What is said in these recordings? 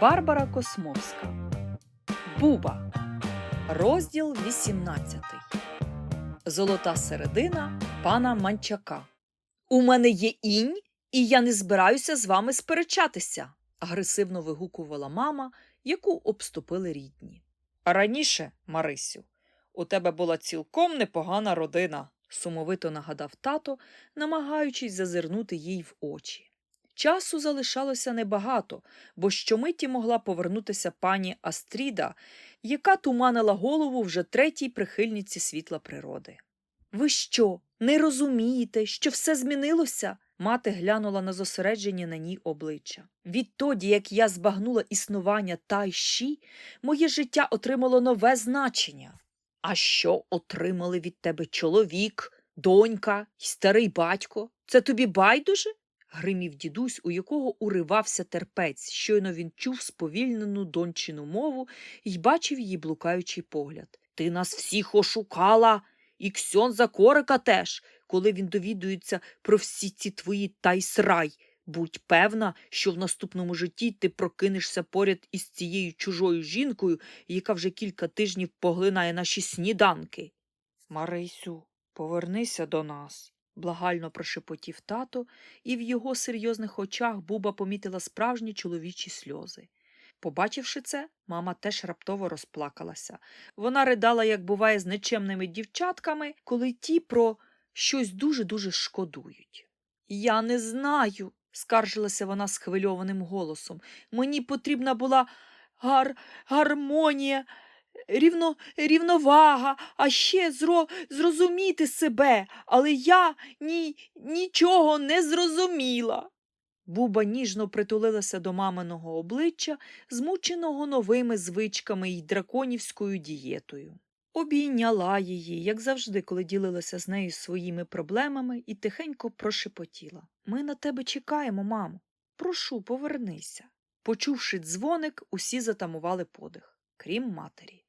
Барбара Космовська. Буба. Розділ 18. Золота середина пана Манчака. У мене є інь, і я не збираюся з вами сперечатися, агресивно вигукувала мама, яку обступили рідні. Раніше, Марисю, у тебе була цілком непогана родина, сумовито нагадав тато, намагаючись зазирнути їй в очі. Часу залишалося небагато, бо щомиті могла повернутися пані Астріда, яка туманила голову вже третій прихильниці світла природи. Ви що, не розумієте, що все змінилося? Мати глянула на зосереджені на ній обличчя. Відтоді, як я збагнула існування тайші, моє життя отримало нове значення. А що отримали від тебе чоловік, донька й старий батько? Це тобі байдуже? Гримів дідусь, у якого уривався терпець. Щойно він чув сповільнену дончину мову і бачив її блукаючий погляд. Ти нас всіх ошукала, і Ксьонза Корика теж, коли він довідується про всі ці твої тайсрай. Будь певна, що в наступному житті ти прокинешся поряд із цією чужою жінкою, яка вже кілька тижнів поглинає наші сніданки. Марисю, повернися до нас, благально прошепотів тато, і в його серйозних очах Буба помітила справжні чоловічі сльози. Побачивши це, мама теж раптово розплакалася. Вона ридала, як буває, з нечемними дівчатками, коли ті про щось дуже-дуже шкодують. Я не знаю, скаржилася вона схвильованим голосом. Мені потрібна була гар... гармонія, рівно... рівновага, а ще зро... зрозуміти себе, але я ні... нічого не зрозуміла. Буба ніжно притулилася до маминого обличчя, змученого новими звичками й драконівською дієтою. Обійняла її, як завжди, коли ділилася з нею своїми проблемами, і тихенько прошепотіла. Ми на тебе чекаємо, мамо. Прошу, повернися. Почувши дзвоник, усі затамували подих, крім матері.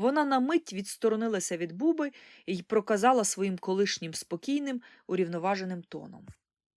Вона на мить відсторонилася від буби і проказала своїм колишнім спокійним, урівноваженим тоном.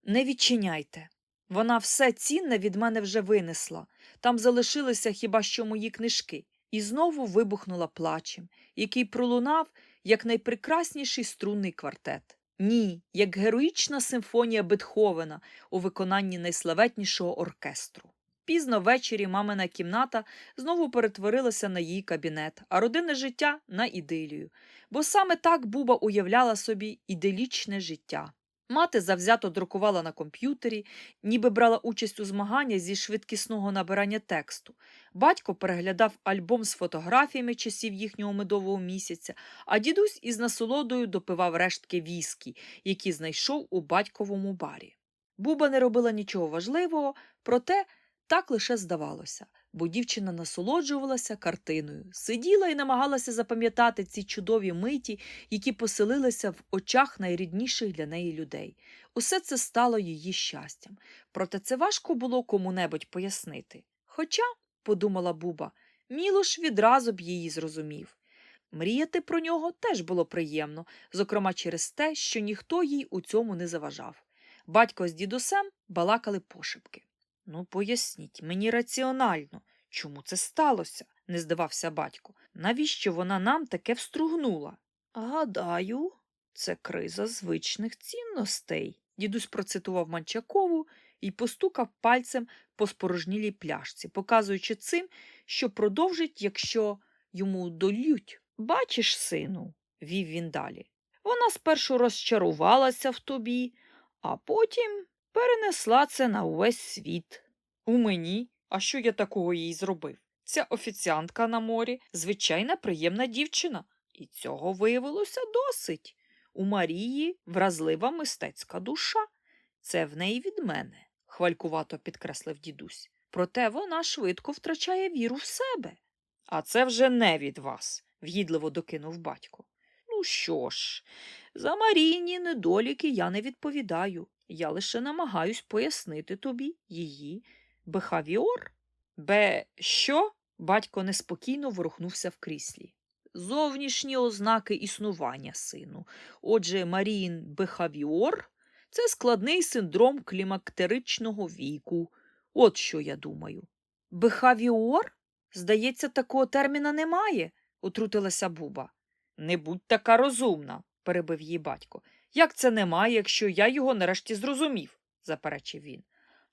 Не відчиняйте. Вона все цінне від мене вже винесла. Там залишилися хіба що мої книжки. І знову вибухнула плачем, який пролунав як найпрекрасніший струнний квартет. Ні, як героїчна симфонія Бетховена у виконанні найславетнішого оркестру. Пізно ввечері мамина кімната знову перетворилася на її кабінет, а родинне життя на ідилію. Бо саме так Буба уявляла собі іделічне життя. Мати завзято друкувала на комп'ютері, ніби брала участь у змаганнях зі швидкісного набирання тексту. Батько переглядав альбом з фотографіями часів їхнього медового місяця, а дідусь із насолодою допивав рештки віскі, які знайшов у батьковому барі. Буба не робила нічого важливого, проте так лише здавалося, бо дівчина насолоджувалася картиною, сиділа і намагалася запам'ятати ці чудові миті, які поселилися в очах найрідніших для неї людей. Усе це стало її щастям. Проте це важко було кому-небудь пояснити. Хоча, подумала Буба, Мілош відразу б її зрозумів. Мріяти про нього теж було приємно, зокрема через те, що ніхто їй у цьому не заважав. Батько з дідусем балакали пошепки. Ну, поясніть мені раціонально, чому це сталося, не здавався батько. Навіщо вона нам таке встругнула? Гадаю, це криза звичних цінностей. Дідусь процитував Манчакову і постукав пальцем по спорожнілій пляшці, показуючи цим, що продовжить, якщо йому долють. Бачиш, сину, вів він далі. Вона спершу розчарувалася в тобі, а потім перенесла це на увесь світ. У мені? А що я такого їй зробив? Ця офіціантка на морі звичайна приємна дівчина, і цього виявилося досить. У Марії вразлива мистецька душа. Це в неї від мене, хвалькувато підкреслив дідусь. Проте вона швидко втрачає віру в себе. А це вже не від вас, в'їдливо докинув батько. Ну що ж, за Марійні недоліки я не відповідаю. Я лише намагаюсь пояснити тобі її бехавіор. Бе що? Батько неспокійно ворухнувся в кріслі. Зовнішні ознаки існування сину. Отже, Маріїн бехавіор це складний синдром клімактеричного віку. От що я думаю. Бехавіор? Здається, такого терміна немає, утрутилася Буба. Не будь така розумна, перебив її батько. Як це немає, якщо я його нарешті зрозумів, заперечив він.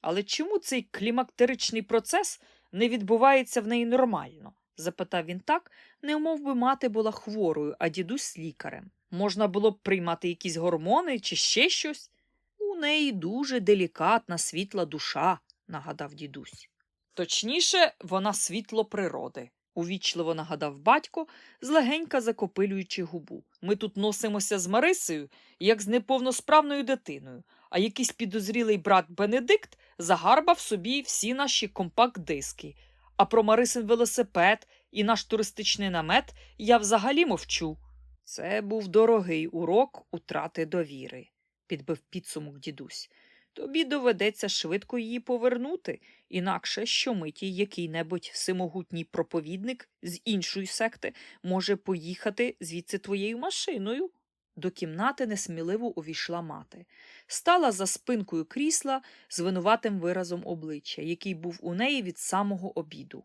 Але чому цей клімактеричний процес не відбувається в неї нормально? запитав він так, немов би мати була хворою, а дідусь лікарем. Можна було б приймати якісь гормони чи ще щось? У неї дуже делікатна світла душа, нагадав дідусь. Точніше, вона світло природи, увічливо нагадав батько, злегенька закопилюючи губу. Ми тут носимося з Марисею, як з неповносправною дитиною, а якийсь підозрілий брат Бенедикт загарбав собі всі наші компакт-диски. А про Марисин велосипед і наш туристичний намет я взагалі мовчу. Це був дорогий урок утрати довіри, підбив підсумок дідусь. Тобі доведеться швидко її повернути, інакше щомиті який-небудь всемогутній проповідник з іншої секти може поїхати звідси твоєю машиною. До кімнати несміливо увійшла мати. Стала за спинкою крісла з винуватим виразом обличчя, який був у неї від самого обіду.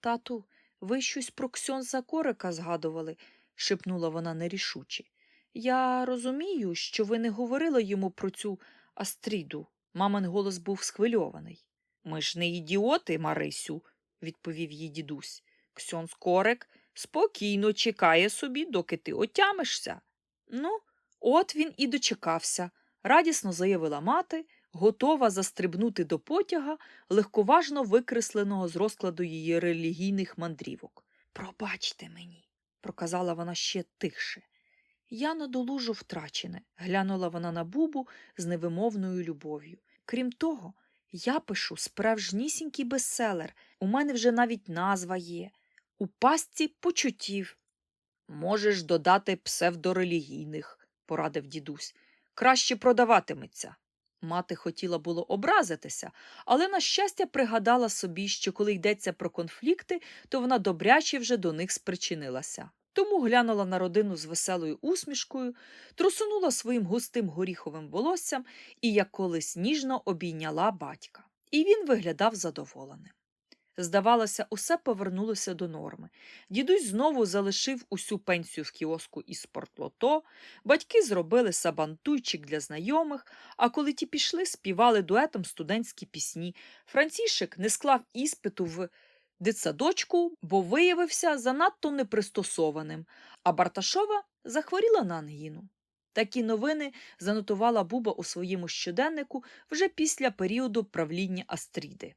Тату, ви щось про Ксьонса Корика згадували, шепнула вона нерішуче. Я розумію, що ви не говорили йому про цю Астріду. Мамин голос був схвильований. Ми ж не ідіоти, Марисю, відповів їй дідусь. Ксьонс Корик спокійно чекає собі, доки ти отямишся. Ну, от він і дочекався, радісно заявила мати, готова застрибнути до потяга, легковажно викресленого з розкладу її релігійних мандрівок. Пробачте мені, проказала вона ще тихше. Я надолужу втрачене, глянула вона на бубу з невимовною любов'ю. Крім того, я пишу справжнісінький бестселер. У мене вже навіть назва є. У пастці почуттів. Можеш додати псевдорелігійних, порадив дідусь. Краще продаватиметься. Мати хотіла було образитися, але, на щастя, пригадала собі, що коли йдеться про конфлікти, то вона добряче вже до них спричинилася. Тому глянула на родину з веселою усмішкою, трусунула своїм густим горіховим волоссям і, як колись ніжно обійняла батька. І він виглядав задоволеним. Здавалося, усе повернулося до норми. Дідусь знову залишив усю пенсію в кіоску із спортлото, батьки зробили сабантуйчик для знайомих, а коли ті пішли, співали дуетом студентські пісні. Францішек не склав іспиту в дитсадочку, бо виявився занадто непристосованим, а Барташова захворіла на ангіну. Такі новини занотувала Буба у своєму щоденнику вже після періоду правління Астріди.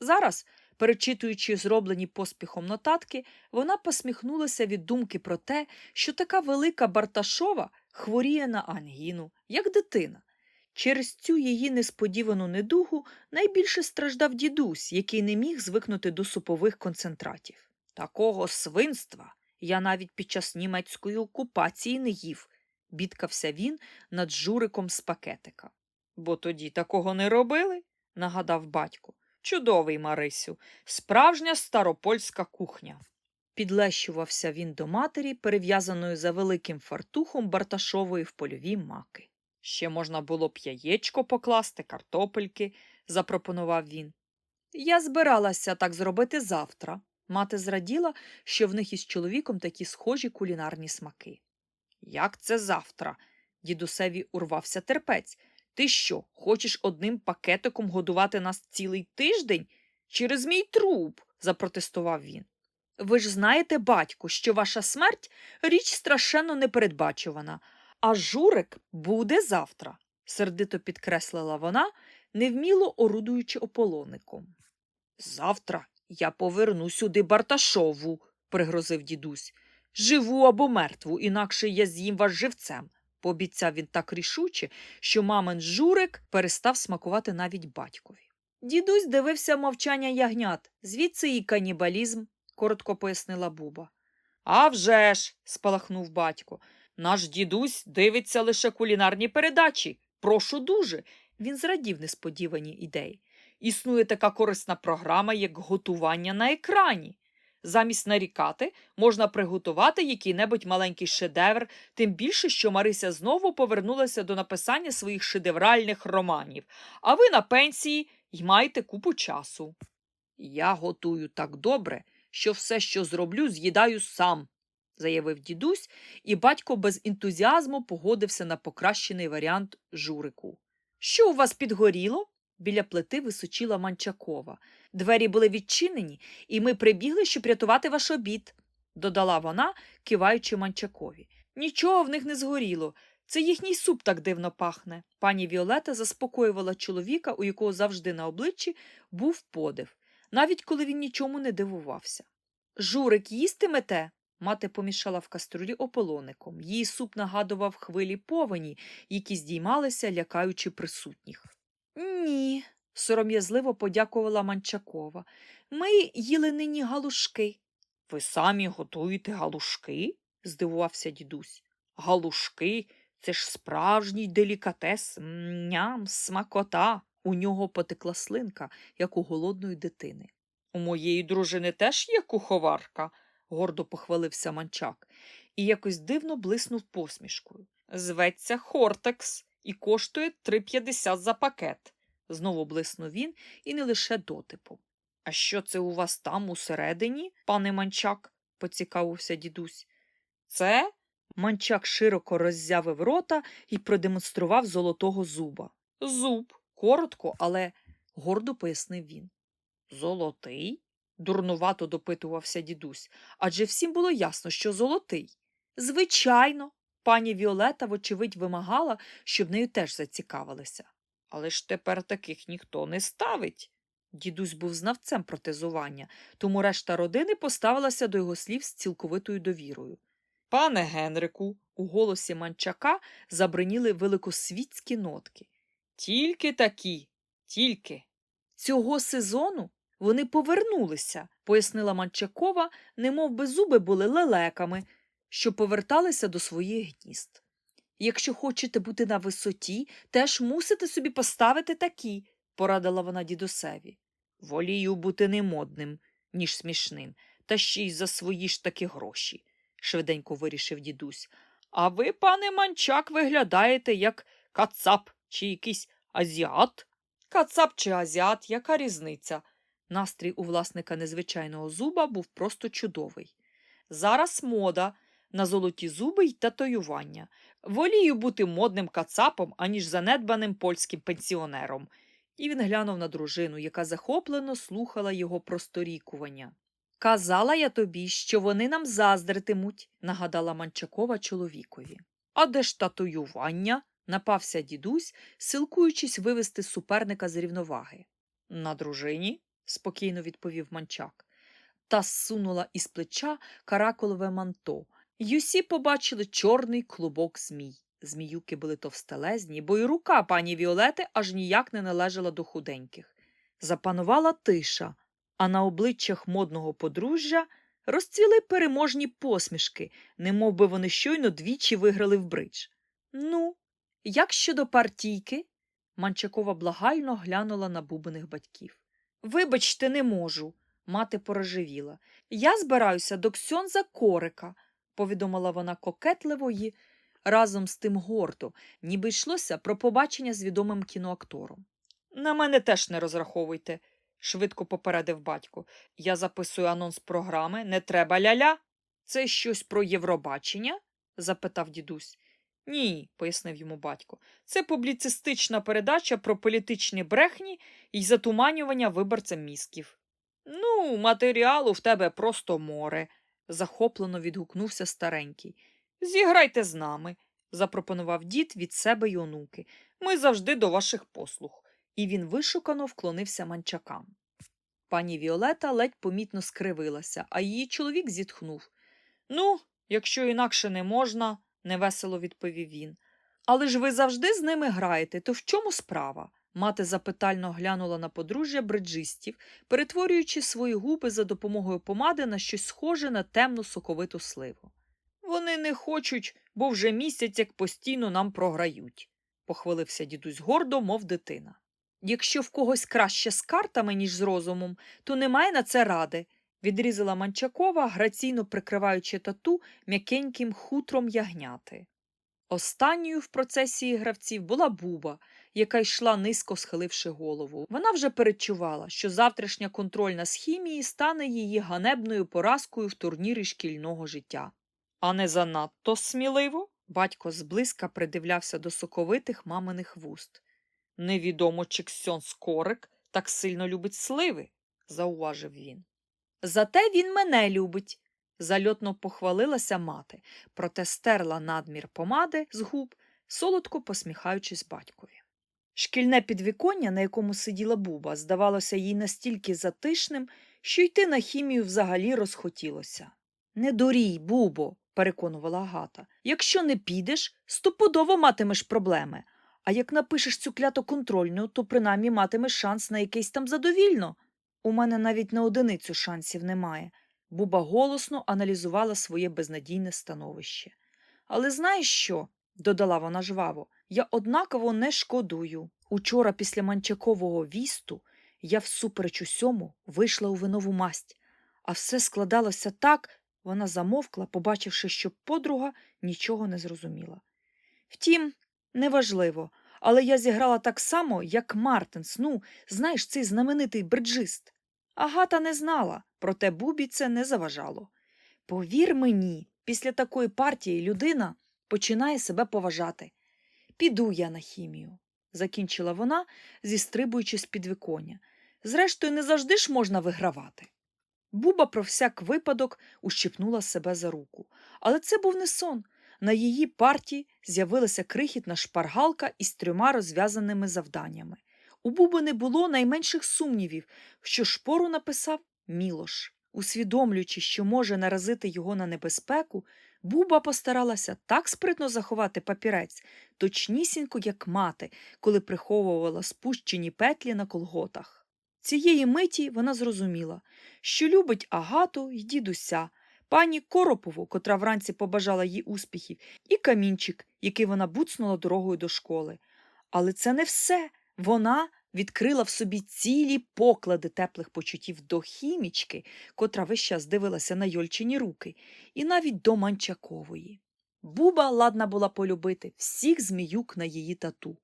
Зараз, перечитуючи зроблені поспіхом нотатки, вона посміхнулася від думки про те, що така велика Барташова хворіє на ангіну, як дитина. Через цю її несподівану недугу найбільше страждав дідусь, який не міг звикнути до супових концентратів. Такого свинства я навіть під час німецької окупації не їв, бідкався він над журиком з пакетика. Бо тоді такого не робили, нагадав батько. Чудовий Марисю, справжня старопольська кухня. Підлещувався він до матері, перев'язаною за великим фартухом Барташової в польові маки. Ще можна було б яєчко покласти, картопельки, запропонував він. Я збиралася так зробити завтра. Мати зраділа, що в них із чоловіком такі схожі кулінарні смаки. Як це завтра? дідусеві урвався терпець. Ти що, хочеш одним пакетиком годувати нас цілий тиждень? Через мій труп, запротестував він. Ви ж знаєте, батьку, що ваша смерть річ страшенно непередбачувана, а журик буде завтра, сердито підкреслила вона, невміло орудуючи ополоником. Завтра я поверну сюди Барташову, пригрозив дідусь. Живу або мертву, інакше я з'їм вас живцем. Пообіцяв він так рішуче, що мамин журик перестав смакувати навіть батькові. Дідусь дивився мовчання ягнят, звідси і канібалізм, коротко пояснила Буба. «А вже ж!» – спалахнув батько. Наш дідусь дивиться лише кулінарні передачі. Прошу дуже. Він зрадів несподіваній ідеї. Існує така корисна програма, як готування на екрані. Замість нарікати можна приготувати який-небудь маленький шедевр, тим більше, що Марися знову повернулася до написання своїх шедевральних романів, а ви на пенсії й маєте купу часу. Я готую так добре, що все, що зроблю, з'їдаю сам, заявив дідусь, і батько без ентузіазму погодився на покращений варіант журику. Що у вас підгоріло? Біля плити височила Манчакова. Двері були відчинені, і ми прибігли, щоб рятувати ваш обід, додала вона, киваючи Манчакові. Нічого в них не згоріло. Це їхній суп так дивно пахне. Пані Віолета заспокоювала чоловіка, у якого завжди на обличчі був подив, навіть коли він нічому не дивувався. Журик, їстимете? Мати помішала в каструлі ополоником. Її суп нагадував хвилі повені, які здіймалися, лякаючи присутніх. Ні, сором'язливо подякувала Манчакова. Ми їли нині галушки. Ви самі готуєте галушки? здивувався дідусь. Галушки це ж справжній делікатес, ням, смакота. У нього потекла слинка, як у голодної дитини. У моєї дружини теж є куховарка, гордо похвалився манчак, і якось дивно блиснув посмішкою. Зветься Хортекс і коштує 3,50 за пакет. Знову блиснув він і не лише дотипу. А що це у вас там усередині, пане манчак? поцікавився дідусь. Це Манчак широко роззявив рота і продемонстрував золотого зуба. Зуб, коротко, але гордо пояснив він. Золотий? Дурнувато допитувався дідусь, адже всім було ясно, що золотий. Звичайно, пані Віолета, вочевидь, вимагала, щоб нею теж зацікавилися. Але ж тепер таких ніхто не ставить. Дідусь був знавцем протезування, тому решта родини поставилася до його слів з цілковитою довірою. Пане Генрику, у голосі манчака забриніли великосвітські нотки. Тільки такі, тільки. Цього сезону вони повернулися, пояснила Манчакова, немов би зуби були лелеками, що поверталися до своїх гнізд. Якщо хочете бути на висоті, теж мусите собі поставити такі, порадила вона дідусеві. Волію бути не модним, ніж смішним, та ще й за свої ж таки гроші швиденько вирішив дідусь. А ви, пане манчак, виглядаєте як кацап чи якийсь азіат? Кацап чи азіат, яка різниця? Настрій у власника незвичайного зуба був просто чудовий. Зараз мода на золоті зуби й татуювання. Волію бути модним кацапом, аніж занедбаним польським пенсіонером. І він глянув на дружину, яка захоплено слухала його просторікування. Казала я тобі, що вони нам заздритимуть, нагадала Манчакова чоловікові. А де ж татуювання? напався дідусь, силкуючись вивести суперника з рівноваги. На дружині, спокійно відповів манчак. Та зсунула із плеча караколове манто, й усі побачили чорний клубок змій. Зміюки були товстелезні, бо й рука пані Віолети аж ніяк не належала до худеньких. Запанувала тиша а на обличчях модного подружжя розцвіли переможні посмішки, немов би вони щойно двічі виграли в бридж. Ну, як щодо партійки? Манчакова благально глянула на бубених батьків. Вибачте, не можу, мати порожевіла. Я збираюся до Ксьонза Корика, повідомила вона кокетливо й разом з тим гордо, ніби йшлося про побачення з відомим кіноактором. На мене теж не розраховуйте, швидко попередив батько. Я записую анонс програми, не треба ля-ля. Це щось про Євробачення? запитав дідусь. Ні, пояснив йому батько. Це публіцистична передача про політичні брехні і затуманювання виборцям мізків. Ну, матеріалу в тебе просто море, захоплено відгукнувся старенький. Зіграйте з нами, запропонував дід від себе й онуки. Ми завжди до ваших послуг і він вишукано вклонився манчакам. Пані Віолета ледь помітно скривилася, а її чоловік зітхнув. Ну, якщо інакше не можна, невесело відповів він. Але ж ви завжди з ними граєте, то в чому справа? Мати запитально глянула на подружжя бриджистів, перетворюючи свої губи за допомогою помади на щось схоже на темну соковиту сливу. Вони не хочуть, бо вже місяць як постійно нам програють, похвалився дідусь гордо, мов дитина. Якщо в когось краще з картами, ніж з розумом, то немає на це ради, відрізала Манчакова, граційно прикриваючи тату м'якеньким хутром ягняти. Останньою в процесії гравців була Буба, яка йшла низько схиливши голову. Вона вже передчувала, що завтрашня контрольна з хімії стане її ганебною поразкою в турнірі шкільного життя. А не занадто сміливо? Батько зблизька придивлявся до соковитих маминих вуст. Невідомо, чи Ксьон Скорик так сильно любить сливи, зауважив він. Зате він мене любить, зальотно похвалилася мати, проте стерла надмір помади з губ, солодко посміхаючись батькові. Шкільне підвіконня, на якому сиділа буба, здавалося їй настільки затишним, що йти на хімію взагалі розхотілося. Не дурій, бубо, переконувала Агата. Якщо не підеш, стопудово матимеш проблеми. А як напишеш цю клято контрольну, то принаймні матимеш шанс на якийсь там задовільно. У мене навіть на одиницю шансів немає. Буба голосно аналізувала своє безнадійне становище. Але знаєш що? додала вона жваво, я однаково не шкодую. Учора після манчакового вісту я всупереч усьому вийшла у винову масть, а все складалося так, вона замовкла, побачивши, що подруга нічого не зрозуміла. Втім, неважливо, але я зіграла так само, як Мартинс, ну, знаєш, цей знаменитий бриджист. Агата не знала, проте Бубі це не заважало. Повір мені, після такої партії людина починає себе поважати. Піду я на хімію, закінчила вона, зістрибуючи з підвіконня. Зрештою, не завжди ж можна вигравати. Буба про всяк випадок ущипнула себе за руку. Але це був не сон. На її парті з'явилася крихітна шпаргалка із трьома розв'язаними завданнями. У Буби не було найменших сумнівів, що шпору написав Мілош. Усвідомлюючи, що може наразити його на небезпеку, Буба постаралася так спритно заховати папірець, точнісінько, як мати, коли приховувала спущені петлі на колготах. Цієї миті вона зрозуміла, що любить Агату й дідуся, пані Коропову, котра вранці побажала їй успіхів, і камінчик, який вона буцнула дорогою до школи. Але це не все. Вона відкрила в собі цілі поклади теплих почуттів до хімічки, котра весь час дивилася на Йольчині руки, і навіть до Манчакової. Буба ладна була полюбити всіх зміюк на її тату.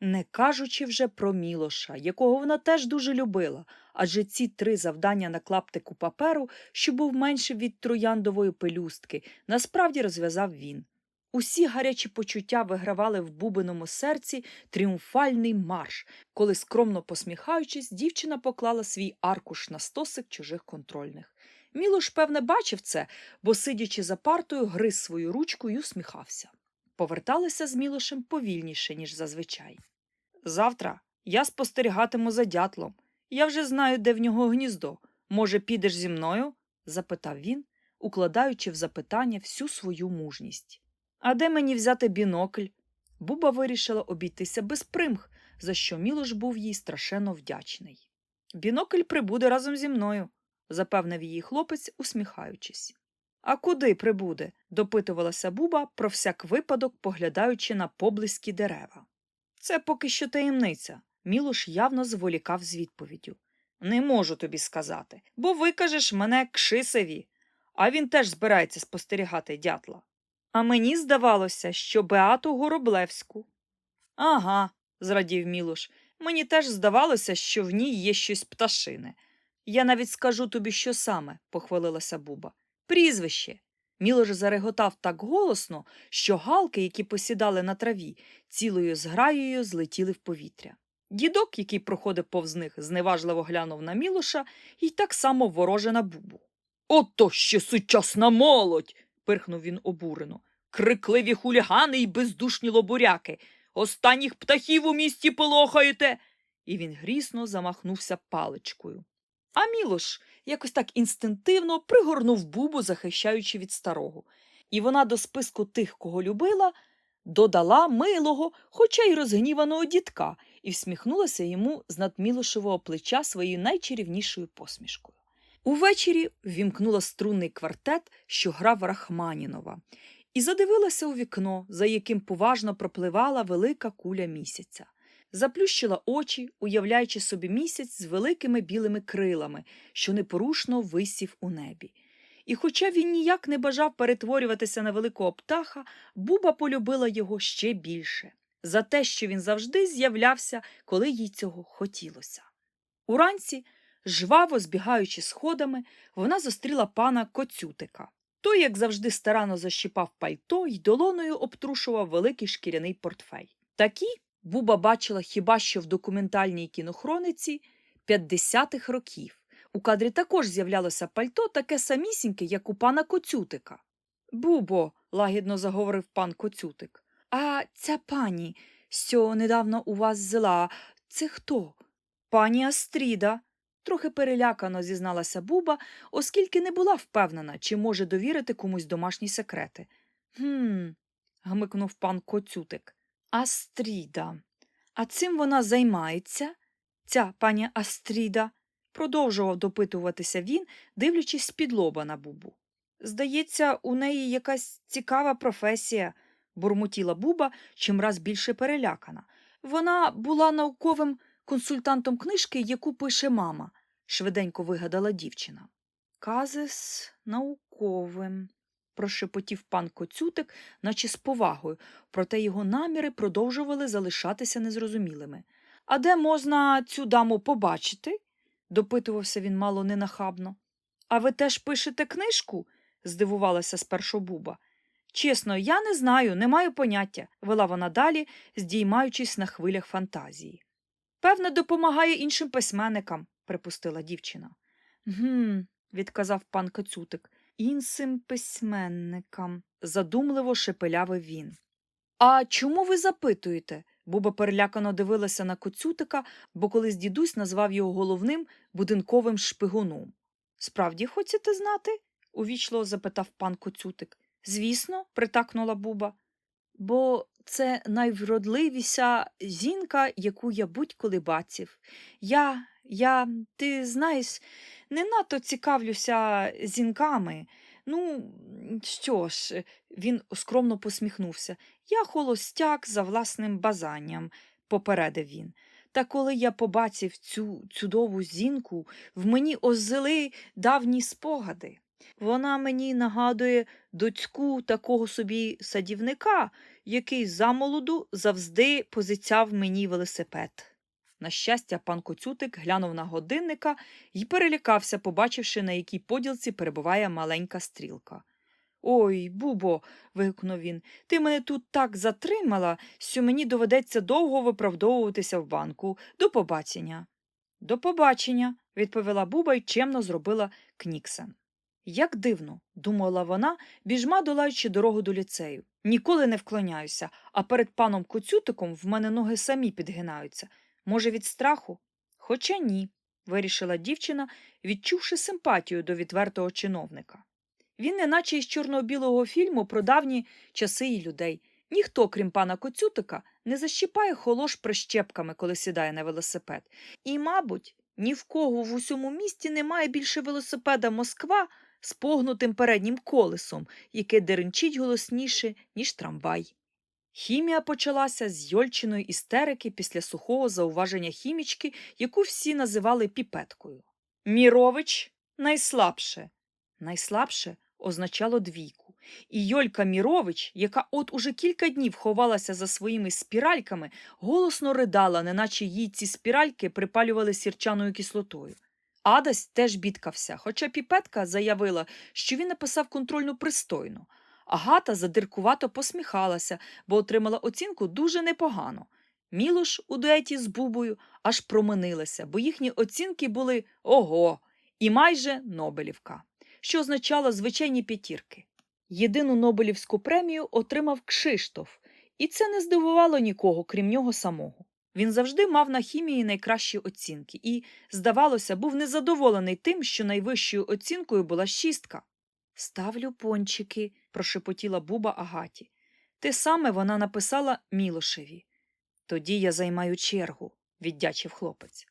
Не кажучи вже про Мілоша, якого вона теж дуже любила, адже ці три завдання на клаптику паперу, що був менше від трояндової пелюстки, насправді розв'язав він. Усі гарячі почуття вигравали в бубиному серці тріумфальний марш, коли, скромно посміхаючись, дівчина поклала свій аркуш на стосик чужих контрольних. Мілош, певне, бачив це, бо, сидячи за партою, гриз свою ручку й усміхався. Поверталися з Мілошем повільніше, ніж зазвичай. Завтра я спостерігатиму за дятлом. Я вже знаю, де в нього гніздо. Може, підеш зі мною? запитав він, укладаючи в запитання всю свою мужність. А де мені взяти бінокль? Буба вирішила обійтися без примх, за що Мілош був їй страшенно вдячний. Бінокль прибуде разом зі мною, запевнив її хлопець, усміхаючись. А куди прибуде? допитувалася Буба про всяк випадок, поглядаючи на поблизькі дерева. Це поки що таємниця. Мілош явно зволікав з відповіддю. Не можу тобі сказати, бо викажеш мене кшисеві, а він теж збирається спостерігати дятла. А мені здавалося, що Беату Гороблевську. Ага, зрадів Мілош. Мені теж здавалося, що в ній є щось пташине. Я навіть скажу тобі, що саме, похвалилася Буба. Прізвище. Мілош зареготав так голосно, що галки, які посідали на траві, цілою зграєю злетіли в повітря. Дідок, який проходив повз них, зневажливо глянув на Мілоша і так само вороже на Бубу. Ото ще сучасна молодь. Пирхнув він обурено. Крикливі хулігани й бездушні лобуряки. Останніх птахів у місті полохаєте. І він грісно замахнувся паличкою. А Мілош якось так інстинктивно пригорнув бубу, захищаючи від старого. І вона до списку тих, кого любила, додала милого, хоча й розгніваного дітка, і всміхнулася йому з над Мілошевого плеча своєю найчарівнішою посмішкою. Увечері ввімкнула струнний квартет, що грав Рахманінова, і задивилася у вікно, за яким поважно пропливала велика куля місяця. Заплющила очі, уявляючи собі місяць з великими білими крилами, що непорушно висів у небі. І хоча він ніяк не бажав перетворюватися на великого птаха, Буба полюбила його ще більше за те, що він завжди з'являвся, коли їй цього хотілося. Уранці, жваво збігаючи сходами, вона зустріла пана Коцютика. Той, як завжди, старанно защіпав пальто й долоною обтрушував великий шкіряний портфель. Такі Буба бачила хіба що в документальній кінохрониці 50-х років. У кадрі також з'являлося пальто таке самісіньке, як у пана Коцютика. Бубо, лагідно заговорив пан Коцютик. А ця пані, що недавно у вас зла, це хто? Пані Астріда. Трохи перелякано зізналася Буба, оскільки не була впевнена, чи може довірити комусь домашні секрети. Гм, гмикнув пан Коцютик. Астріда. А цим вона займається? Ця пані Астріда, продовжував допитуватися він, дивлячись з-під лоба на Бубу. Здається, у неї якась цікава професія, бурмотіла Буба, чимраз більше перелякана. Вона була науковим консультантом книжки, яку пише мама, швиденько вигадала дівчина. Казис науковим, прошепотів пан Коцютик, наче з повагою, проте його наміри продовжували залишатися незрозумілими. А де можна цю даму побачити? допитувався він мало ненахабно. А ви теж пишете книжку? здивувалася спершу Буба. Чесно, я не знаю, не маю поняття, вела вона далі, здіймаючись на хвилях фантазії. Певне, допомагає іншим письменникам, припустила дівчина. Гм, відказав пан Кацютик. Іншим письменникам, задумливо шепелявив він. А чому ви запитуєте? Буба перелякано дивилася на Коцютика, бо колись дідусь назвав його головним будинковим шпигуном. Справді хочете знати? увічливо запитав пан Коцютик. Звісно, притакнула Буба. Бо це найвродливіша жінка, яку я будь-коли бачив. Я, я, ти знаєш, не надто цікавлюся жінками. Ну, що ж, він скромно посміхнувся. Я холостяк за власним бажанням, попередив він. Та коли я побачив цю чудову жінку, в мені озили давні спогади. Вона мені нагадує дочку такого собі садівника, який замолоду завжди позичав мені велосипед. На щастя, пан Коцютик глянув на годинника і перелякався, побачивши, на якій поділці перебуває маленька стрілка. Ой, Бубо, вигукнув він, ти мене тут так затримала, що мені доведеться довго виправдовуватися в банку. До побачення. До побачення, відповіла Буба і чемно зробила кніксен. Як дивно, думала вона, біжма долаючи дорогу до ліцею. Ніколи не вклоняюся, а перед паном Коцютиком в мене ноги самі підгинаються. Може, від страху? Хоча ні, вирішила дівчина, відчувши симпатію до відвертого чиновника. Він, неначе із чорно-білого фільму про давні часи і людей. Ніхто, крім пана Коцютика, не защіпає холош прищепками, коли сідає на велосипед. І, мабуть, ні в кого в усьому місті немає більше велосипеда Москва з погнутим переднім колесом, яке деренчить голосніше, ніж трамвай. Хімія почалася з Йольчиної істерики після сухого зауваження хімічки, яку всі називали піпеткою. Мірович найслабше. Найслабше означало двійку. І Йолька Мірович, яка от уже кілька днів ховалася за своїми спіральками, голосно ридала, неначе їй ці спіральки припалювали сірчаною кислотою. Адась теж бідкався, хоча піпетка заявила, що він написав контрольну пристойно. Агата задиркувато посміхалася, бо отримала оцінку дуже непогано. Мілош у дуеті з Бубою аж променилася, бо їхні оцінки були ого, і майже Нобелівка, що означало звичайні п'ятірки. Єдину Нобелівську премію отримав Кшиштоф, і це не здивувало нікого, крім нього самого. Він завжди мав на хімії найкращі оцінки і, здавалося, був незадоволений тим, що найвищою оцінкою була шістка. Ставлю пончики, прошепотіла Буба Агаті. Те саме вона написала Мілошеві. Тоді я займаю чергу, віддячив хлопець.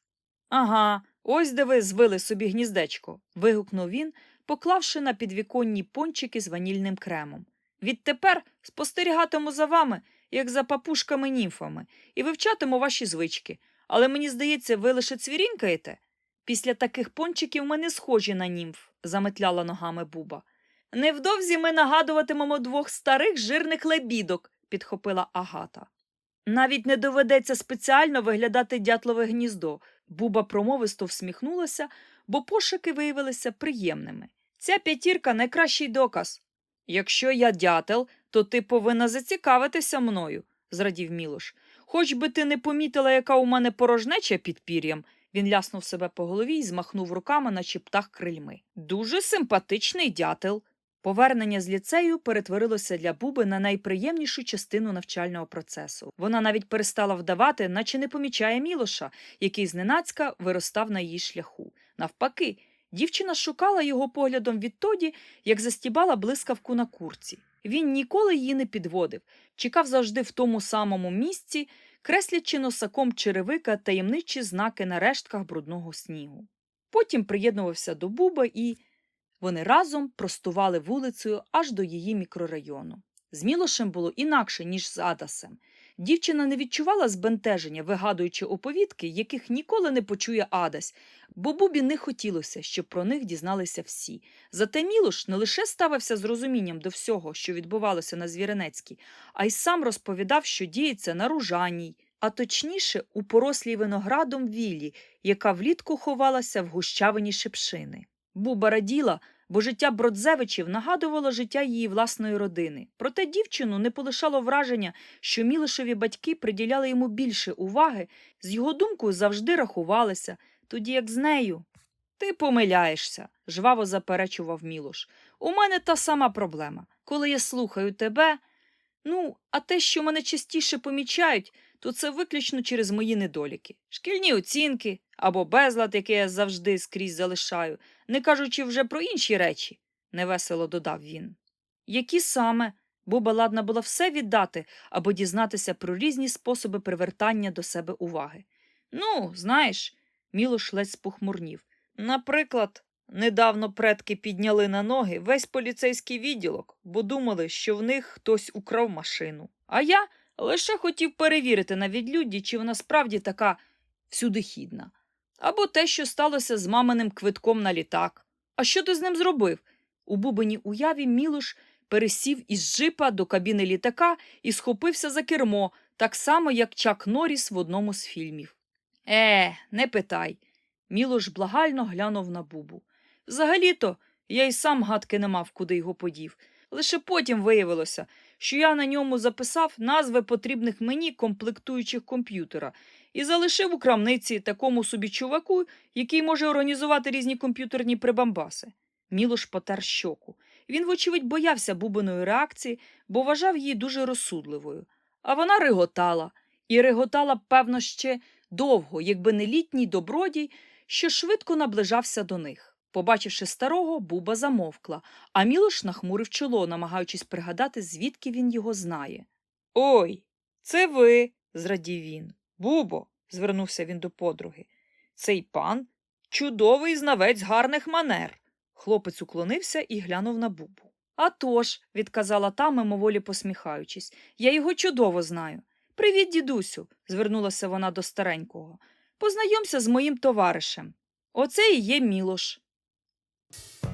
Ага, ось де ви звили собі гніздечко. вигукнув він, поклавши на підвіконні пончики з ванільним кремом. Відтепер спостерігатиму за вами, як за папушками німфами, і вивчатиму ваші звички. Але мені здається, ви лише цвірінькаєте. Після таких пончиків ми не схожі на німф, заметляла ногами Буба. Невдовзі ми нагадуватимемо двох старих жирних лебідок, підхопила Агата. Навіть не доведеться спеціально виглядати дятлове гніздо. Буба промовисто всміхнулася, бо пошуки виявилися приємними. Ця п'ятірка найкращий доказ. Якщо я дятел, то ти повинна зацікавитися мною, зрадів Мілош. Хоч би ти не помітила, яка у мене порожнеча під пір'ям. Він ляснув себе по голові і змахнув руками, наче птах крильми. Дуже симпатичний дятел. Повернення з ліцею перетворилося для Буби на найприємнішу частину навчального процесу. Вона навіть перестала вдавати, наче не помічає Мілоша, який зненацька виростав на її шляху. Навпаки, дівчина шукала його поглядом відтоді, як застібала блискавку на курці. Він ніколи її не підводив, чекав завжди в тому самому місці, креслячи носаком черевика таємничі знаки на рештках брудного снігу. Потім приєднувався до Буба і вони разом простували вулицею аж до її мікрорайону. З Мілошем було інакше, ніж з Адасем. Дівчина не відчувала збентеження, вигадуючи оповідки, яких ніколи не почує Адась, бо Бубі не хотілося, щоб про них дізналися всі. Зате Мілош не лише ставився з розумінням до всього, що відбувалося на Звіринецькій, а й сам розповідав, що діється на Ружаній, а точніше у порослій виноградом віллі, яка влітку ховалася в гущавині шепшини. Буба раділа, бо життя Бродзевичів нагадувало життя її власної родини. Проте дівчину не полишало враження, що Мілишеві батьки приділяли йому більше уваги, з його думкою завжди рахувалися, тоді як з нею. Ти помиляєшся, жваво заперечував Мілош. У мене та сама проблема. Коли я слухаю тебе. Ну, а те, що мене частіше помічають, то це виключно через мої недоліки. Шкільні оцінки або безлад, який я завжди скрізь залишаю, не кажучи вже про інші речі, невесело додав він. Які саме? Буба ладна була все віддати або дізнатися про різні способи привертання до себе уваги. Ну, знаєш, Мілош ледь спохмурнів. Наприклад, недавно предки підняли на ноги весь поліцейський відділок, бо думали, що в них хтось украв машину. А я лише хотів перевірити на відлюдді, чи вона справді така всюдихідна. Або те, що сталося з маминим квитком на літак. А що ти з ним зробив? У бубеній уяві Мілош пересів із джипа до кабіни літака і схопився за кермо, так само, як Чак Норріс в одному з фільмів. Е, не питай. Мілош благально глянув на бубу. Взагалі-то я й сам гадки не мав, куди його подів. Лише потім виявилося, що я на ньому записав назви потрібних мені комплектуючих комп'ютера і залишив у крамниці такому собі чуваку, який може організувати різні комп'ютерні прибамбаси. Мілош потер щоку. Він, вочевидь, боявся бубиної реакції, бо вважав її дуже розсудливою. А вона реготала, і реготала, певно, ще довго, якби не літній добродій, що швидко наближався до них. Побачивши старого, Буба замовкла, а Мілош нахмурив чоло, намагаючись пригадати, звідки він його знає. Ой, це ви, зрадів він. Бубо, звернувся він до подруги. Цей пан чудовий знавець гарних манер. Хлопець уклонився і глянув на Бубу. «А тож», – відказала та, мимоволі посміхаючись, я його чудово знаю. Привіт, дідусю, звернулася вона до старенького. Познайомся з моїм товаришем. Оце і є Мілош. Bye.